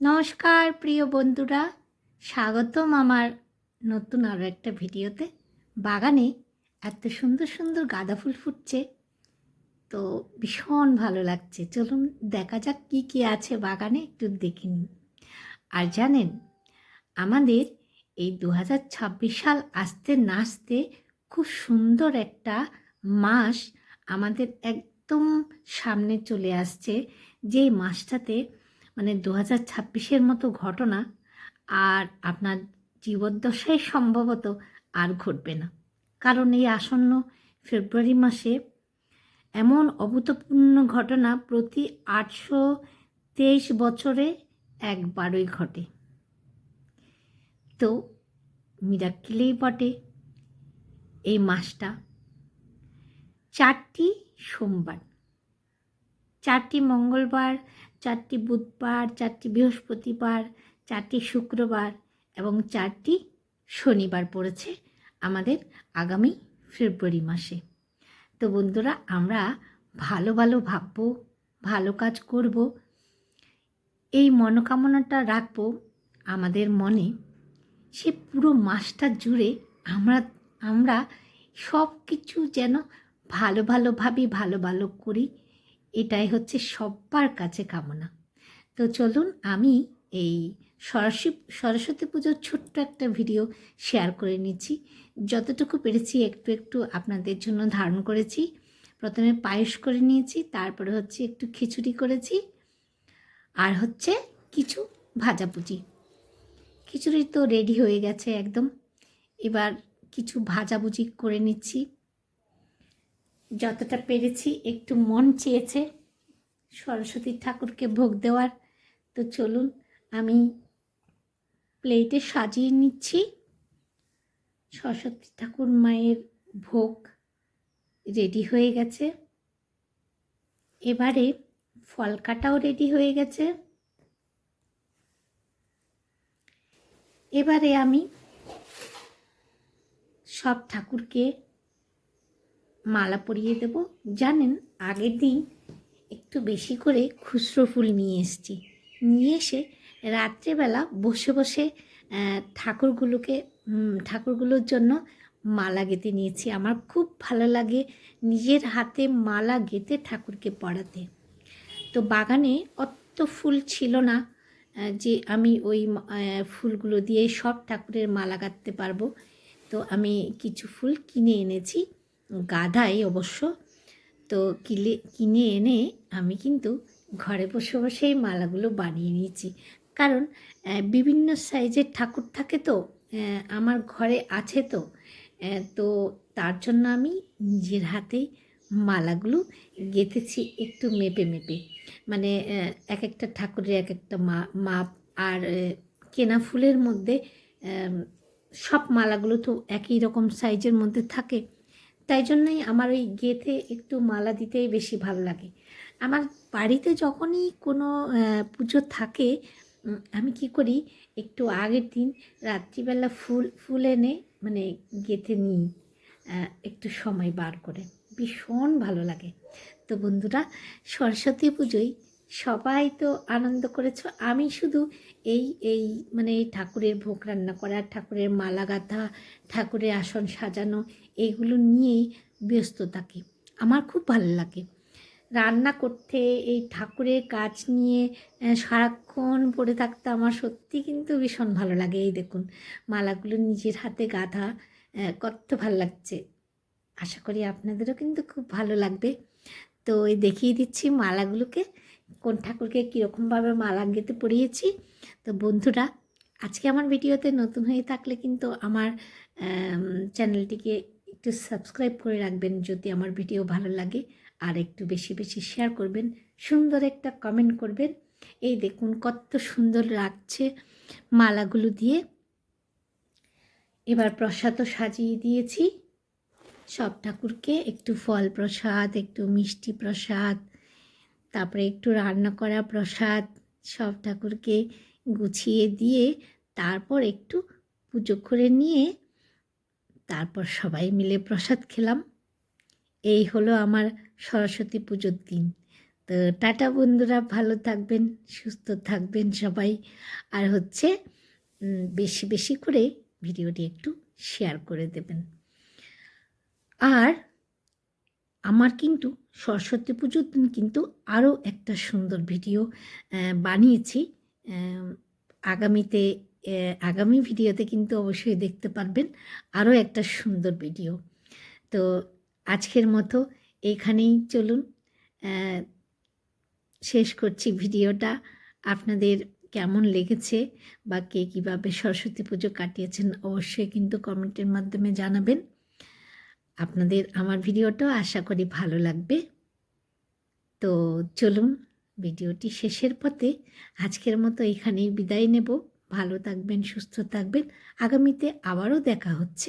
নমস্কার, প্রিয় বন্ধুরা। স্বাগতম আমার নতুন আরও একটা ভিডিওতে। বাগানে এত সুন্দর সুন্দর গাঁদা ফুল ফুটছে, তো ভীষণ ভালো লাগছে। চলুন দেখা যাক কী কী আছে বাগানে, একটু দেখে নিন আর জানেন, আমাদের এই দু হাজার ছাব্বিশ সাল আসতে নাচতে খুব সুন্দর একটা মাস আমাদের একদম সামনে চলে আসছে। যেই মাসটাতে মানে দু হাজার ছাব্বিশের মতো ঘটনা আর আপনার জীবদ্দশায় সম্ভবত আর ঘটবে না। কারণ এই আসন্ন ফেব্রুয়ারি মাসে এমন অভূতপূর্ণ ঘটনা প্রতি আটশো তেইশ বছরে একবারই ঘটে। তো মিরাক্কিলেই বটে। এই মাসটা চারটি সোমবার। চারটি মঙ্গলবার, চারটি বুধবার, চারটি বৃহস্পতিবার, চারটি শুক্রবার এবং চারটি শনিবার পড়েছে আমাদের আগামী ফেব্রুয়ারি মাসে। তো বন্ধুরা, আমরা ভালো ভালো ভাববো, ভালো কাজ করব। এই মনোকামনাটা রাখব আমাদের মনে। সে পুরো মাসটা জুড়ে আমরা আমরা সব কিছু যেন ভালো ভালো ভাবি, ভালো ভালো করি। এটাই হচ্ছে সব্বার কাছে কামনা। তো চলুন আমি এই সরস্বতী সরস্বতী পুজোর ছোট্ট একটা ভিডিও শেয়ার করে নিচ্ছি। যতটুকু পেরেছি একটু একটু আপনাদের জন্য ধারণ করেছি। প্রথমে পায়েস করে নিয়েছি, তারপরে হচ্ছে একটু খিচুড়ি করেছি। আর হচ্ছে কিছু ভাজাভুজি খিচুড়ি তো রেডি হয়ে গেছে একদম। এবার কিছু ভাজাভুজি করে নিচ্ছি। যতটা পেরেছি, একটু মন চেয়েছে সরস্বতী ঠাকুরকে ভোগ দেওয়ার। তো চলুন, আমি প্লেটে সাজিয়ে নিচ্ছি। সরস্বতী ঠাকুর মায়ের ভোগ রেডি হয়ে গেছে। এবারে ফল কাটাও রেডি হয়ে গেছে। এবারে আমি সব ঠাকুরকে মালা পরিয়ে দেব। জানেন, আগের দিন একটু বেশি করে খুচরো ফুল নিয়ে এসেছি। নিয়ে এসে রাত্রেবেলা বসে বসে ঠাকুরগুলোকে ঠাকুরগুলোর জন্য মালা গেঁথে নিয়েছি। আমার খুব ভালো লাগে নিজের হাতে মালা গেঁথে ঠাকুরকে পড়াতে। তো বাগানে অত ফুল ছিল না যে আমি ওই ফুলগুলো দিয়ে সব ঠাকুরের মালা গাঁথতে পারব। তো আমি কিছু ফুল কিনে এনেছি। গাধাই অবশ্য। তো কিলে, কিনে এনে আমি কিন্তু ঘরে বসে বসেই মালাগুলো বানিয়ে নিয়েছি। কারণ বিভিন্ন সাইজের ঠাকুর থাকে তো আমার ঘরে আছে তো তো তার জন্য আমি নিজের হাতেই মালাগুলো গেঁথেছি একটু মেপে মেপে। মানে এক একটা ঠাকুরের এক একটা মাপ আর কেনা ফুলের মধ্যে সব মালাগুলো তো একই রকম সাইজের মধ্যে থাকে। তাই জন্যই আমার ওই গেথে একটু মালা দিতেই বেশি ভালো লাগে। আমার বাড়িতে যখনই কোনো পুজো থাকে আমি কি করি, একটু আগের দিন রাত্রিবেলা ফুল ফুল এনে মানে গেঁথে নিই একটু সময় বার করে। ভীষণ ভালো লাগে। তো বন্ধুরা, সরস্বতী পুজোয় সবাই তো আনন্দ করেছ। আমি শুধু এই এই মানে এই ঠাকুরের ভোগ রান্না করা, ঠাকুরের মালা গাঁথা, ঠাকুরের আসন সাজানো এইগুলো নিয়েই ব্যস্ত থাকি। আমার খুব ভালো লাগে। রান্না করতে, এই ঠাকুরের কাজ নিয়ে সারাক্ষণ পড়ে থাকতে আমার সত্যি কিন্তু ভীষণ ভালো লাগে। এই দেখুন, মালাগুলো নিজের হাতে গাঁথা কত ভালো লাগছে। আশা করি আপনাদেরও কিন্তু খুব ভালো লাগবে। তো এই দেখিয়ে দিচ্ছি মালাগুলোকে। কোন ঠাকুরকে কীরকমভাবে মালা গেতে পড়িয়েছি। তো বন্ধুরা, আজকে আমার ভিডিওতে নতুন হয়ে থাকলে কিন্তু আমার চ্যানেলটিকে একটু সাবস্ক্রাইব করে রাখবেন যদি আমার ভিডিও ভালো লাগে। আর একটু বেশি বেশি শেয়ার করবেন, সুন্দর একটা কমেন্ট করবেন। এই দেখুন কত সুন্দর লাগছে মালাগুলো দিয়ে। এবার প্রসাদও সাজিয়ে দিয়েছি। সব ঠাকুরকে একটু ফল প্রসাদ, একটু মিষ্টি প্রসাদ তারপরে একটু রান্না করা, প্রসাদ সব ঠাকুরকে গুছিয়ে দিয়ে তারপর একটু পুজো করে নিয়ে তারপর সবাই মিলে প্রসাদ খেলাম। এই হলো আমার সরস্বতী পুজোর দিন। তো টাটা বন্ধুরা, ভালো থাকবেন, সুস্থ থাকবেন সবাই। আর হচ্ছে বেশি বেশি করে ভিডিওটি একটু শেয়ার করে দেবেন। আর আমার কিন্তু সরস্বতী পুজোর দিন কিন্তু আরও একটা সুন্দর ভিডিও বানিয়েছি। আগামীতে আগামী ভিডিওতে কিন্তু অবশ্যই দেখতে পারবেন আরও একটা সুন্দর ভিডিও। তো আজকের মতো এখানেই চলুন শেষ করছি ভিডিওটা। আপনাদের কেমন লেগেছে বা কে কীভাবে সরস্বতী পুজো কাটিয়েছেন অবশ্যই কিন্তু কমেন্টের মাধ্যমে জানাবেন। আপনাদের আমার ভিডিওটাও আশা করি ভালো লাগবে। তো চলুন ভিডিওটি শেষের পথে আজকের মতো এখানেই বিদায় নেব। ভালো থাকবেন, সুস্থ থাকবেন। আগামীতে আবারও দেখা হচ্ছে।